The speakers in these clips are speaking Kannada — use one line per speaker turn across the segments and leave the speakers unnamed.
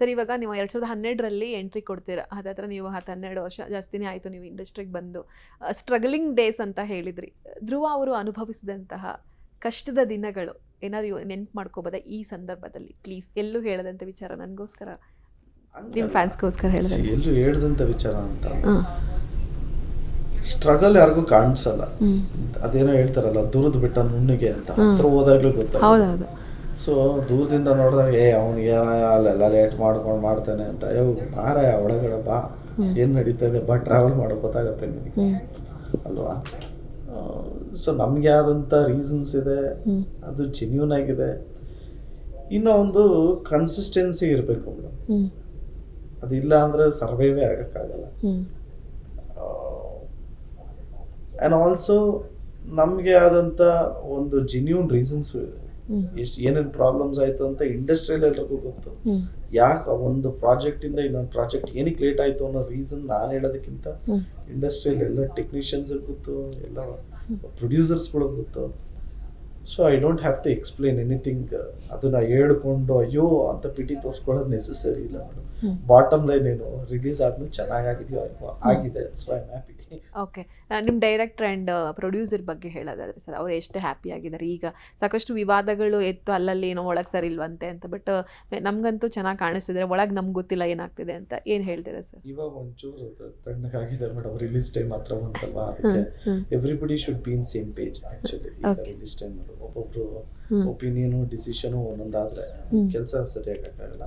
ಸರ್ ಇವಾಗ ನೀವು ಎರಡು ಸಾವಿರದ ಹನ್ನೆರಡರಲ್ಲಿ ಎಂಟ್ರಿ ಕೊಡ್ತೀರಾ? ಹತ್ರ ನೀವು ಹತ್ತು ಹನ್ನೆರಡು ವರ್ಷ ಜಾಸ್ತಿನೇ ಆಯಿತು ನೀವು ಇಂಡಸ್ಟ್ರಿಗೆ ಬಂದು. ಸ್ಟ್ರಗಲಿಂಗ್ ಡೇಸ್ ಅಂತ ಹೇಳಿದ್ರಿ. ಧ್ರುವ ಅವರು ಅನುಭವಿಸಿದಂತಹ ಕಷ್ಟದ ದಿನಗಳು ಏನಾದ್ರು ನೆನ್ಪು ಮಾಡ್ಕೋಬೋದ ಈ ಸಂದರ್ಭದಲ್ಲಿ? ಪ್ಲೀಸ್ ಎಲ್ಲೂ ಹೇಳದಂಥ ವಿಚಾರ ನನಗೋಸ್ಕರ ನಿಮ್ಮ ಫ್ಯಾನ್ಸ್ಗೋಸ್ಕರ ಹೇಳಿದ್ರೆ
ಎಲ್ಲೂ ಹೇಳ್ದಂಥ ವಿಚಾರ ಅಂತ. ಸ್ಟ್ರಗಲ್ ಯಾರಿಗೂ ಕಾಣಿಸಲ್ಲ. ಅದೇನೋ ಹೇಳ್ತಾರಲ್ಲ ದೂರದ ಬಿಟ್ಟ ನುಣ್ಣಿಗೆ ಅಂತ. ಹತ್ರ ಹೋದಾಗ್ಲೂ ಗೊತ್ತಾಗ ಸೊ ದೂರದಿಂದ ನೋಡಿದಾಗ ಏ ಅವ್ನಿಗೆ ಅಲ್ಲೆಲ್ಲ ಲೇಟ್ ಮಾಡ್ಕೊಂಡು ಮಾಡ್ತಾನೆ ಅಂತ. ಅಯ್ಯೋ ಮಾರಾಯ ಒಳಗಡೆ ಬಾ. ಏನು ನಡೀತಾ ಇದೆ? ಬಾ ಟ್ರಾವೆಲ್ ಮಾಡೋಕೆ ಗೊತ್ತಾಗತ್ತೆ ನಿನಗೆ. ಅಲ್ವಾ? ಸೊ ನಮಗೆ ಆದಂಥ ರೀಸನ್ಸ್ ಇದೆ. ಅದು ಜೆನ್ಯೂನ್ ಆಗಿದೆ. ಇನ್ನೂ ಒಂದು ಕನ್ಸಿಸ್ಟೆನ್ಸಿ ಇರಬೇಕು ಮೇಡಮ್
ಅದು
ಅದಿಲ್ಲ ಅಂದರೆ ಸರ್ವೈವೇ ಆಗೋಕ್ಕಾಗಲ್ಲ. ಆ್ಯಂಡ್ ಆಲ್ಸೋ ನಮಗೆ ಆದಂಥ ಒಂದು ಜೆನ್ಯೂನ್ ರೀಸನ್ಸು ಇದೆ. ಎಷ್ಟು ಏನೇನು ಪ್ರಾಬ್ಲಮ್ಸ್ ಆಯ್ತು ಅಂತ ಇಂಡಸ್ಟ್ರಿಯಲ್ ಎಲ್ರಿಗೂ ಗೊತ್ತು ಯಾಕೆ ಒಂದು ಪ್ರಾಜೆಕ್ಟಿಂದ ಇನ್ನೊಂದು ಪ್ರಾಜೆಕ್ಟ್ ಏನಕ್ಕೆ ಲೇಟ್ ಆಯಿತು ಅನ್ನೋ ರೀಸನ್ ನಾನು ಹೇಳೋದಕ್ಕಿಂತ
ಇಂಡಸ್ಟ್ರಿಯಲ್
ಇಂಡಸ್ಟ್ರಿಯಲ್ಲಿ ಎಲ್ಲ ಟೆಕ್ನಿಷಿಯನ್ಸ್ ಗೊತ್ತು ಎಲ್ಲ ಪ್ರೊಡ್ಯೂಸರ್ಸ್ಗಳಿಗೆ ಗೊತ್ತು. So I don't have to explain anything ಅದನ್ನ ಹೇಳ್ಕೊಂಡು ಅಯ್ಯೋ ಅಂತ ಪಿಟಿ ತೋರಿಸ್ಕೊಳ್ಳೋದು ನೆಸೆಸರಿ ಇಲ್ಲ. ಬಾಟಮ್ ಲೈನ್ ಏನು ರಿಲೀಸ್ ಆದ್ಮೇಲೆ ಚೆನ್ನಾಗಾಗಿದೆಯೋ ಆಗಿದೆ. ಸೊ ಐ ಹ್ಯಾಪಿ
ಓಕೆ ನಿಮ್ಮ ಡೈರೆಕ್ಟರ್ ಆ್ಯಂಡ್ ಪ್ರೊಡ್ಯೂಸರ್ ಬಗ್ಗೆ ಹೇಳೋದಾದ್ರೆ ಸರ್ ಅವ್ರು ಎಷ್ಟು ಹ್ಯಾಪಿ ಆಗಿದ್ದಾರೆ ಈಗ ಸಾಕಷ್ಟು ವಿವಾದಗಳು ಎತ್ತು ಅಲ್ಲಲ್ಲಿ ಏನೋ ಒಳಗೆ ಸರಿ ಇಲ್ವಂತೆ ಅಂತ ಬಟ್ ನಮಗಂತೂ ಚೆನ್ನಾಗಿ ಕಾಣಿಸ್ತಿದ್ರೆ ಒಳಗೆ ನಮ್ಗೆ ಗೊತ್ತಿಲ್ಲ ಏನಾಗ್ತಿದೆ ಅಂತ ಏನು ಹೇಳ್ತೀರಾ ಸರ್
ಇವಾಗ ಒಂಚೂರು ತಣ್ಣಗಾಗಿದೆ ಮೇಡಮ್ ರಿಲೀಸ್ ಟೈಮ್ ಅದಕ್ಕೆ
ಹ್ಮ್.
Everybody should be in same page
actually.
Release time ಒಬ್ಬೊಬ್ರು. ಒಪಿನಿಯನು ಡಿಸಿಷನು ಒಂದೊಂದಾದ್ರೆ. ಕೆಲಸ ಸರಿಯಾಗಕ್ಕಾಗಲ್ಲ.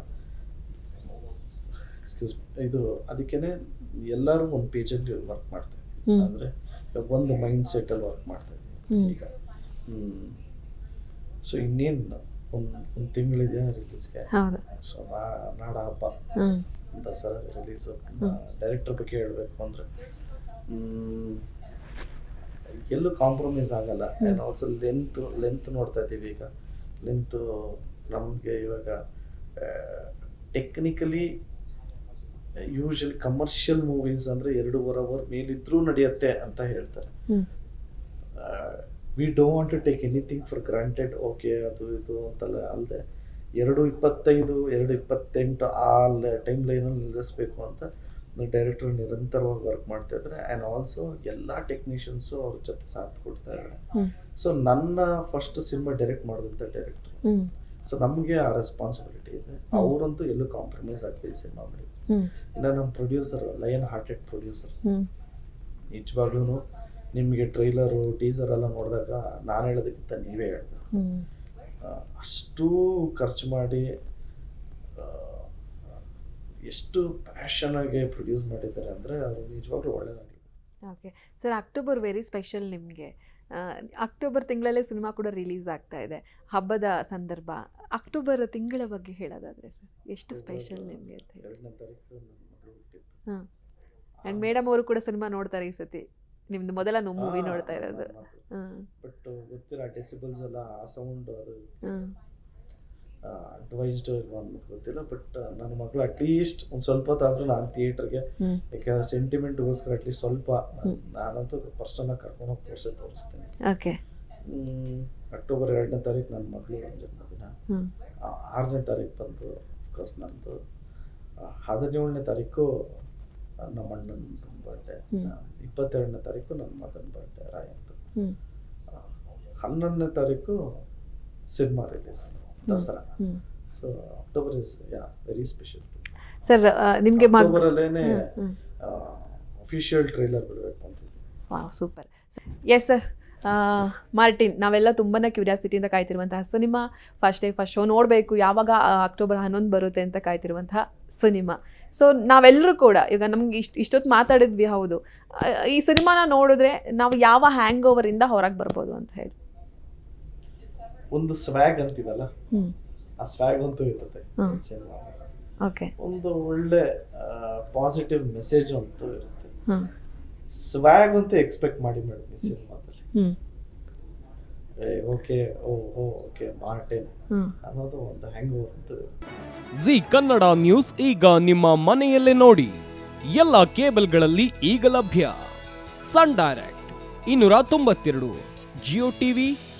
ಇದು ಅದಕ್ಕೇನೆ ಎಲ್ಲರೂ ಒಂದು ಪೇಜಲ್ಲಿ ವರ್ಕ್ ಮಾಡ್ತಾ ಇದ್ದೀವಿ. ಅಂದರೆ ಒಂದು ಮೈಂಡ್ ಸೆಟ್ಟಲ್ಲಿ ವರ್ಕ್ ಮಾಡ್ತಾ. ಇದ್ದೀವಿ. ಈಗ ಸೊ ಇನ್ನೇನು ಒಂದು ಒಂದು ತಿಂಗಳಿದೆ ರಿಲೀಸ್ಗೆ ಸೊ ನಾಡ ಹಬ್ಬ ದಸರಾ ರಿಲೀಸು ಡೈರೆಕ್ಟರ್ ಬಗ್ಗೆ ಹೇಳಬೇಕು ಅಂದರೆ ಎಲ್ಲೂ ಕಾಂಪ್ರಮೈಸ್ ಆಗಲ್ಲ. ಆ್ಯಂಡ್ ಆಲ್ಸೋ ಲೆಂತ್ ಲೆಂತ್ ನೋಡ್ತಾ ಇದ್ದೀವಿ ಈಗ. ಲೆಂತು ನಮಗೆ ಇವಾಗ ಟೆಕ್ನಿಕಲಿ ಯೂಶಲಿ ಕಮರ್ಷಿಯಲ್ ಮೂವೀಸ್ ಅಂದರೆ ಎರಡೂವರೆ ಅವರ್ ಮೇಲಿದ್ರೂ ನಡೆಯುತ್ತೆ ಅಂತ ಹೇಳ್ತಾರೆ. We don't want to take anything for granted okay ಅದು ಇದು ಅಂತಲ್ಲ ಅಲ್ಲದೆ ಎರಡು ಇಪ್ಪತ್ತೈದು ಎರಡು ಇಪ್ಪತ್ತೆಂಟು ಆ ಟೈಮ್ ಲೈನಲ್ಲಿ ನಿಲ್ಲಿಸ್ಬೇಕು ಅಂತ ಡೈರೆಕ್ಟರ್ ನಿರಂತರವಾಗಿ ವರ್ಕ್ ಮಾಡ್ತಾ ಇದ್ದಾರೆ. ಆ್ಯಂಡ್ ಆಲ್ಸೋ ಎಲ್ಲ ಟೆಕ್ನಿಷಿಯನ್ಸು ಅವ್ರ ಜೊತೆ ಸಾಥ್ ಕೊಡ್ತಾ ಇದ್ದಾರೆ. ಸೊ ನನ್ನ ಫಸ್ಟ್ ಸಿನಿಮಾ ಡೈರೆಕ್ಟ್ ಮಾಡಿದಂಥ ಡೈರೆಕ್ಟರ್ ಸೊ ನಮಗೆ ಆ ರೆಸ್ಪಾನ್ಸಿಬಿಲಿಟಿ ಇದೆ. ಅವರಂತೂ ಎಲ್ಲೂ ಕಾಂಪ್ರಮೈಸ್ ಆಗ್ತಿದೆ ಸಿನಿಮಾ ಮಾಡಿ ಇನ್ನು ನಮ್ಮ ಪ್ರೊಡ್ಯೂಸರ್ ಲಯನ್ ಹಾರ್ಟೆಡ್ ಪ್ರೊಡ್ಯೂಸರ್ ನಿಜವಾಗ್ಲೂ ನಿಮಗೆ ಟ್ರೈಲರು ಟೀಸರ್ ಎಲ್ಲ ನೋಡಿದಾಗ ನಾನು ಹೇಳೋದಕ್ಕಿಂತ ನೀವೇ ಹೇಳಬೇಕು. ಅಷ್ಟು ಖರ್ಚು ಮಾಡಿ ಎಷ್ಟು ಪ್ಯಾಷನ್ ಆಗಿ ಪ್ರೊಡ್ಯೂಸ್ ಮಾಡಿದ್ದಾರೆ ಅಂದರೆ ಅವರು ನಿಜವಾಗ್ಲೂ ಒಳ್ಳೆಯದಾಗಲಿ
okay. Sir October very special ನಿಮಗೆ. ಅಕ್ಟೋಬರ್ ತಿಂಗಳಲ್ಲೇ ಸಿನಿಮಾ ಕೂಡ ರಿಲೀಸ್ ಆಗ್ತಾ ಇದೆ. ಹಬ್ಬದ ಸಂದರ್ಭ. ಅಕ್ಟೋಬರ್ ತಿಂಗಳ ಬಗ್ಗೆ ಹೇಳೋದಾದ್ರೆ ಸರ್ ಎಷ್ಟು ಸ್ಪೆಷಲ್ ನಿಮಗೆ ಅಂತ ಹಾಂ. ಆ್ಯಂಡ್ ಮೇಡಮ್ ಅವರು ಕೂಡ ಸಿನಿಮಾ ನೋಡ್ತಾರೆ ಈ ಸತಿ. ನಿಮ್ದು ಮೊದಲ ಮೂವಿ ನೋಡ್ತಾ ಇರೋದು. ಹಾಂ.
ಅಡ್ವೈಸ್ಡ್ ಅಂತ ಗೊತ್ತಿಲ್ಲ ಬಟ್ ನನ್ನ ಮಗಳು ಅಟ್ಲೀಸ್ಟ್ ಒಂದು ಸ್ವಲ್ಪ ಹೊತ್ತಾದ್ರೂ ನಾನು ಥಿಯೇಟರ್ಗೆ ಯಾಕಂದ್ರೆ ಸೆಂಟಿಮೆಂಟ್ಗೋಸ್ಕರ ಅಟ್ಲೀಸ್ಟ್ ಸ್ವಲ್ಪ ನಾನಂತೂ ಪರ್ಸನಲ್ ಕರ್ಕೊಂಡು ಹೋಗಿ ತೋರಿಸೇ ತೋರಿಸ್ತೇನೆ.
ಓಕೆ
ಅಕ್ಟೋಬರ್ ಎರಡನೇ ತಾರೀಕು ನನ್ನ ಮಗಳು ಜನ್ಮದಿನ ಆರನೇ ತಾರೀಕು ಬಂದು ಅಫ್ಕೋರ್ಸ್ ನಂದು ಹದಿನೇಳನೇ ತಾರೀಕು ನಮ್ಮ ಅಣ್ಣನ ಬರ್ಡೇ. ಇಪ್ಪತ್ತೆರಡನೇ ತಾರೀಕು ನನ್ನ ಮಗನ ಬರ್ಡೇ ರಾಯಂದು. ಹನ್ನೊಂದನೇ ತಾರೀಕು cinema release Dasara. So October is yeah very special
sir ನಿಮಗೆ
ಅಕ್ಟೋಬರಲ್ಲೇನೆ ಅಫಿಷಿಯಲ್ ಟ್ರೈಲರ್ ಬಿಡಬೇಕು ಅಂತ.
Wow super. Yes sir Martin ನಾವೆಲ್ಲ ತುಂಬಾ ಕ್ಯೂರಿಯಾಸಿಟಿಯಿಂದ ಕಾಯ್ತಿರುವಂತಹ cinema first day first show ನೋಡಬೇಕು. ಯಾವಾಗ ಅಕ್ಟೋಬರ್ ಹನ್ನೊಂದು ಬರುತ್ತೆ ಅಂತ ಕಾಯ್ತಿರುವಂತಹ ಸಿನಿಮಾ. ಸೊ ನಾವೆಲ್ಲರೂ ಕೂಡ ಈಗ ನಮ್ಗೆ ಇಷ್ಟು ಇಷ್ಟೊತ್ತು ಮಾತಾಡಿದ್ವಿ ಹೌದು. ಈ ಸಿನಿಮಾನ ನೋಡಿದ್ರೆ ನಾವು ಯಾವ ಹ್ಯಾಂಗ್ ಓವರಿಂದ ಹೊರಗೆ ಬರ್ಬೋದು ಅಂತ ಹೇಳಿ.
ಒಂದು ಸ್ವ್ಯಾಗ್ ಅಂತೀವಲ್ಲ? ಆ ಸ್ವ್ಯಾಗ್ ಅಂತೂ ಇರುತ್ತೆ. Cinema
okay.
ಒಂದು ಒಳ್ಳೆ ಪಾಸಿಟಿವ್ ಮೆಸೇಜ್ ಅಂತೂ ಇರುತ್ತೆ.
ಹಾಂ
ಸ್ವ್ಯಾಗ್ ಅಂತೂ ಎಕ್ಸ್ಪೆಕ್ಟ್ ಮಾಡಿ ಮೇಡಮ್ ಈ ಸಿನಿಮಾದಲ್ಲಿ.
ಹ್ಞೂ
okay oh oh okay Martin ಅನ್ನೋದು ಒಂದು ಹ್ಯಾಂಗ್ ಓವರ್ ಅಂತೂ
ಜಿ ಕನ್ನಡ ನ್ಯೂಸ್ ಈಗ ನಿಮ್ಮ ಮನೆಯಲ್ಲೇ ನೋಡಿ. ಎಲ್ಲ ಕೇಬಲ್ಗಳಲ್ಲಿ ಈಗ ಲಭ್ಯ. ಸನ್ ಡೈರೆಕ್ಟ್ ಇನ್ನೂರ ತೊಂಬತ್ತೆರಡು ಜಿಯೋ ಟಿವಿ